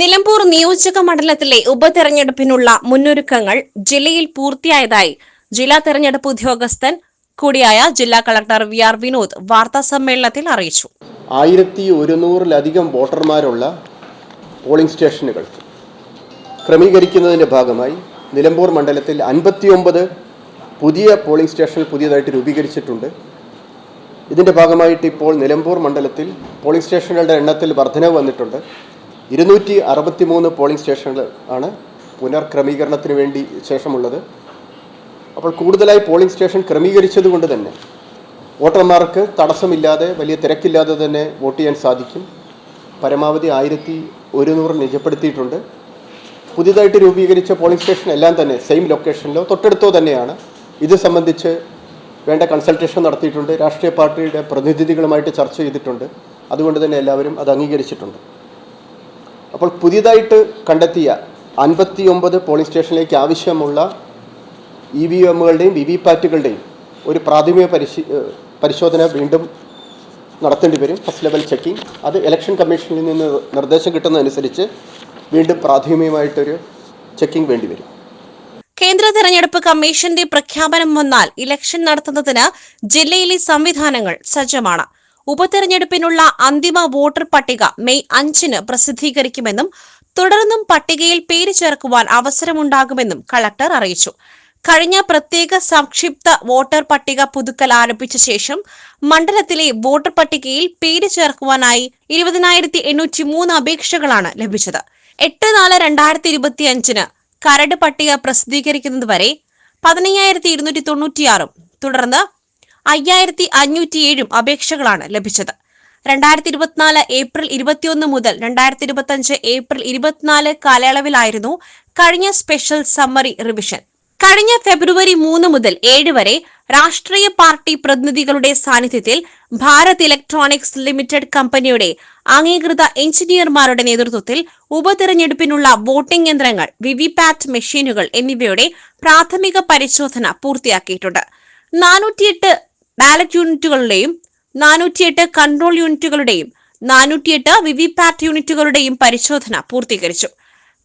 നിലമ്പൂർ നിയോജക മണ്ഡലത്തിലെ ഉപതെരഞ്ഞെടുപ്പിനുള്ള മുന്നൊരുക്കങ്ങൾ ജില്ലയിൽ പൂർത്തിയായതായി ജില്ലാ തെരഞ്ഞെടുപ്പ് ഉദ്യോഗസ്ഥൻ കൂടിയായ ജില്ലാ കളക്ടർ വി ആർ വിനോദ് വാർത്താ സമ്മേളനത്തിൽ അറിയിച്ചു. ആയിരത്തി ഒരുന്നൂറിലധികം വോട്ടർമാരുള്ള പോളിംഗ് സ്റ്റേഷനുകൾ ക്രമീകരിക്കുന്നതിന്റെ ഭാഗമായി നിലമ്പൂർ മണ്ഡലത്തിൽ അൻപത്തിയൊമ്പത് പുതിയ പോളിംഗ് സ്റ്റേഷനുകൾ പുതിയതായിട്ട് രൂപീകരിച്ചിട്ടുണ്ട്. ഇതിന്റെ ഭാഗമായിട്ട് ഇപ്പോൾ നിലമ്പൂർ മണ്ഡലത്തിൽ പോളിംഗ് സ്റ്റേഷനുകളുടെ എണ്ണത്തിൽ വർധനവ് വന്നിട്ടുണ്ട്. ഇരുന്നൂറ്റി അറുപത്തി മൂന്ന് പോളിംഗ് സ്റ്റേഷനുകൾ ആണ് പുനർക്രമീകരണത്തിന് വേണ്ടി ശേഷമുള്ളത്. അപ്പോൾ കൂടുതലായി പോളിംഗ് സ്റ്റേഷൻ ക്രമീകരിച്ചത് കൊണ്ട് തന്നെ വോട്ടർമാർക്ക് തടസ്സമില്ലാതെ വലിയ തിരക്കില്ലാതെ തന്നെ വോട്ട് ചെയ്യാൻ സാധിക്കും. പരമാവധി ആയിരത്തി ഒരുന്നൂറ് നിജപ്പെടുത്തിയിട്ടുണ്ട്. പുതിയതായിട്ട് രൂപീകരിച്ച പോളിംഗ് സ്റ്റേഷൻ എല്ലാം തന്നെ സെയിം ലൊക്കേഷനിലോ തൊട്ടടുത്തോ തന്നെയാണ്. ഇത് സംബന്ധിച്ച് വേണ്ട കൺസൾട്ടേഷൻ നടത്തിയിട്ടുണ്ട്. രാഷ്ട്രീയ പാർട്ടിയുടെ പ്രതിനിധികളുമായിട്ട് ചർച്ച ചെയ്തിട്ടുണ്ട്. അതുകൊണ്ട് തന്നെ എല്ലാവരും അത് അംഗീകരിച്ചിട്ടുണ്ട്. അപ്പോൾ പുതിയതായിട്ട് കണ്ടെത്തിയ അൻപത്തി ഒമ്പത് പോളിംഗ് സ്റ്റേഷനിലേക്ക് ആവശ്യമുള്ള ഇ വി എമ്മുകളുടെയും വി വി പാറ്റുകളുടെയും ഒരു പ്രാഥമിക പരിശീ പരിശോധന വീണ്ടും നടത്തേണ്ടി വരും. First level checking. അത് ഇലക്ഷൻ കമ്മീഷനിൽ നിന്ന് നിർദ്ദേശം കിട്ടുന്നതനുസരിച്ച് വീണ്ടും പ്രാഥമികമായിട്ടൊരു ചെക്കിംഗ് വേണ്ടി വരും. കേന്ദ്ര തെരഞ്ഞെടുപ്പ് കമ്മീഷന്റെ പ്രഖ്യാപനം വന്നാൽ ഇലക്ഷൻ നടത്തുന്നതിന് ജില്ലയിലെ സംവിധാനങ്ങൾ സജ്ജമാണ്. ഉപതെരഞ്ഞെടുപ്പിനുള്ള അന്തിമ വോട്ടർ പട്ടിക മെയ് അഞ്ചിന് പ്രസിദ്ധീകരിക്കുമെന്നും തുടർന്നും പട്ടികയിൽ പേര് ചേർക്കുവാൻ അവസരമുണ്ടാകുമെന്നും കളക്ടർ അറിയിച്ചു. കഴിഞ്ഞ പ്രത്യേക സംക്ഷിപ്ത വോട്ടർ പട്ടിക പുതുക്കൽ ആരംഭിച്ച ശേഷം മണ്ഡലത്തിലെ വോട്ടർ പട്ടികയിൽ പേര് ചേർക്കുവാനായി ഇരുപതിനായിരത്തി എണ്ണൂറ്റി മൂന്ന് അപേക്ഷകളാണ് ലഭിച്ചത്. എട്ട് നാല് രണ്ടായിരത്തി ഇരുപത്തി അഞ്ചിന് കരട് പട്ടിക പ്രസിദ്ധീകരിക്കുന്നതുവരെ പതിനയ്യായിരത്തി ഇരുന്നൂറ്റി തൊണ്ണൂറ്റിയാറും തുടർന്ന് അയ്യായിരത്തി അഞ്ഞൂറ്റിയേഴും അപേക്ഷകളാണ് ലഭിച്ചത്. രണ്ടായിരത്തി ഇരുപത്തിനാല് ഏപ്രിൽ ഇരുപത്തിയൊന്ന് മുതൽ രണ്ടായിരത്തി ഇരുപത്തിയഞ്ച് ഏപ്രിൽ ഇരുപത്തിനാല് കാലയളവിലായിരുന്നു കഴിഞ്ഞ സ്പെഷ്യൽ സമ്മറി റിവിഷൻ. കഴിഞ്ഞ ഫെബ്രുവരി മൂന്ന് മുതൽ ഏഴ് വരെ രാഷ്ട്രീയ പാർട്ടി പ്രതിനിധികളുടെ സാന്നിധ്യത്തിൽ ഭാരത് ഇലക്ട്രോണിക്സ് ലിമിറ്റഡ് കമ്പനിയുടെ അംഗീകൃത എഞ്ചിനീയർമാരുടെ നേതൃത്വത്തിൽ ഉപതെരഞ്ഞെടുപ്പിനുള്ള വോട്ടിംഗ് യന്ത്രങ്ങൾ വിവിപാറ്റ് മെഷീനുകൾ എന്നിവയുടെ പ്രാഥമിക പരിശോധന പൂർത്തിയാക്കിയിട്ടുണ്ട്. നാനൂറ്റിയെട്ട് ബാലറ്റ് യൂണിറ്റുകളുടെയും നാനൂറ്റിയെട്ട് കൺട്രോൾ യൂണിറ്റുകളുടെയും നാനൂറ്റിയെട്ട് വിവിപാറ്റ് യൂണിറ്റുകളുടെയും പരിശോധന പൂർത്തീകരിച്ചു.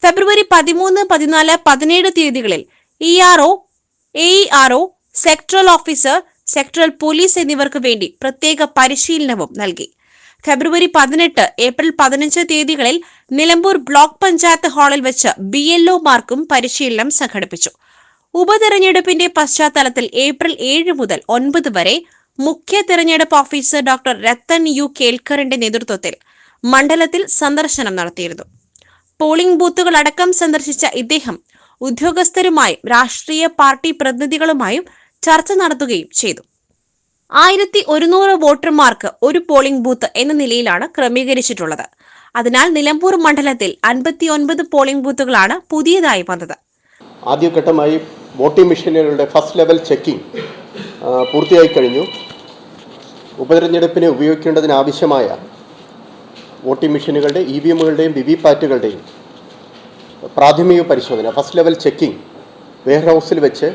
ഫെബ്രുവരി പതിമൂന്ന് പതിനാല് പതിനേഴ് തീയതികളിൽ E R O A R O sectoral officer sectoral police എന്നിവർക്ക് വേണ്ടി പ്രത്യേക പരിശീലനവും നൽകി. ഫെബ്രുവരി പതിനെട്ട് ഏപ്രിൽ പതിനഞ്ച് തീയതികളിൽ നിലമ്പൂർ ബ്ലോക്ക് പഞ്ചായത്ത് ഹാളിൽ വെച്ച് ബി മാർക്കും പരിശീലനം സംഘടിപ്പിച്ചു. ഉപതെരഞ്ഞെടുപ്പിന്റെ പശ്ചാത്തലത്തിൽ ഏപ്രിൽ ഏഴ് മുതൽ ഒൻപത് വരെ മുഖ്യ തെരഞ്ഞെടുപ്പ് ഓഫീസർ ഡോക്ടർ രത്തൻ യു കേൽക്കറിന്റെ നേതൃത്വത്തിൽ മണ്ഡലത്തിൽ സന്ദർശനം നടത്തിയിരുന്നു. പോളിംഗ് ബൂത്തുകൾ അടക്കം സന്ദർശിച്ച ഇദ്ദേഹം ഉദ്യോഗസ്ഥരുമായും രാഷ്ട്രീയ പാർട്ടി പ്രതിനിധികളുമായും ചർച്ച നടത്തുകയും ചെയ്തു. ആയിരത്തി ഒരുന്നൂറ് വോട്ടർമാർക്ക് ഒരു പോളിംഗ് ബൂത്ത് എന്ന നിലയിലാണ് ക്രമീകരിച്ചിട്ടുള്ളത്. അതിനാൽ നിലമ്പൂർ മണ്ഡലത്തിൽ അൻപത്തി ഒൻപത് പോളിംഗ് ബൂത്തുകളാണ് പുതിയതായി വന്നത്. ആദ്യഘട്ടമായി വോട്ടിംഗ് മെഷീനുകളുടെ ഫസ്റ്റ് ലെവൽ ചെക്കിംഗ് പൂർത്തിയായി കഴിഞ്ഞു. ഉപതെരഞ്ഞെടുപ്പിന് ഉപയോഗിക്കേണ്ടതിനാവശ്യമായ വോട്ടിംഗ് മെഷീനുകളുടെ ഇ വി എമ്മുകളുടെയും വി വി പാറ്റുകളുടെയും പ്രാഥമിക പരിശോധന ഫസ്റ്റ് ലെവൽ ചെക്കിംഗ് വെയർ ഹൗസിൽ വെച്ച്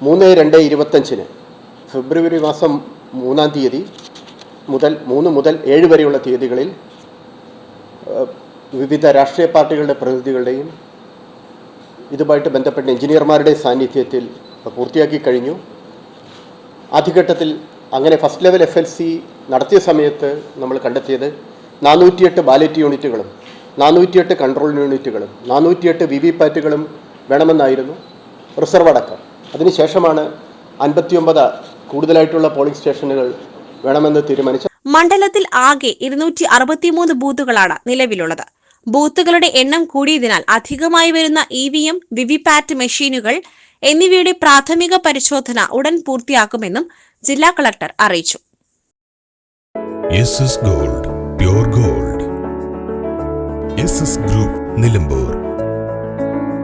മൂന്ന് രണ്ട് ഇരുപത്തഞ്ചിന് ഫെബ്രുവരി മാസം മൂന്നാം തീയതി മുതൽ മൂന്ന് മുതൽ ഏഴ് വരെയുള്ള തീയതികളിൽ വിവിധ രാഷ്ട്രീയ പാർട്ടികളുടെ പ്രതിനിധികളുടെയും ഇതുമായിട്ട് ബന്ധപ്പെട്ട എഞ്ചിനീയർമാരുടെ സാന്നിധ്യത്തിൽ പൂർത്തിയാക്കി കഴിഞ്ഞു. ആദ്യഘട്ടത്തിൽ അങ്ങനെ first level F L C നടത്തിയ സമയത്ത് നമ്മൾ കണ്ടെത്തിയത് നാനൂറ്റിയെട്ട് ബാലറ്റ് യൂണിറ്റുകളും നാനൂറ്റിയെട്ട് കൺട്രോൾ യൂണിറ്റുകളും നാനൂറ്റിയെട്ട് വി വി പാറ്റുകളും വേണമെന്നായിരുന്നു റിസർവ് അടക്കം. അതിനുശേഷമാണ് അൻപത്തിയൊമ്പത് കൂടുതലായിട്ടുള്ള പോളിംഗ് സ്റ്റേഷനുകൾ വേണമെന്ന് തീരുമാനിച്ച മണ്ഡലത്തിൽ ആകെ ഇരുന്നൂറ്റി അറുപത്തിമൂന്ന് ബൂത്തുകളാണ് നിലവിലുള്ളത്. ബൂത്തുകളുടെ എണ്ണം കൂടിയതിനാൽ അധികമായി വരുന്ന ഇ വി എം വിവിപാറ്റ് മെഷീനുകൾ എന്നിവയുടെ പ്രാഥമിക പരിശോധന ഉടൻ പൂർത്തിയാക്കുമെന്നും ജില്ലാ കളക്ടർ അറിയിച്ചു. Gold gold. ഗ്രൂപ്പ് നിലമ്പൂർ.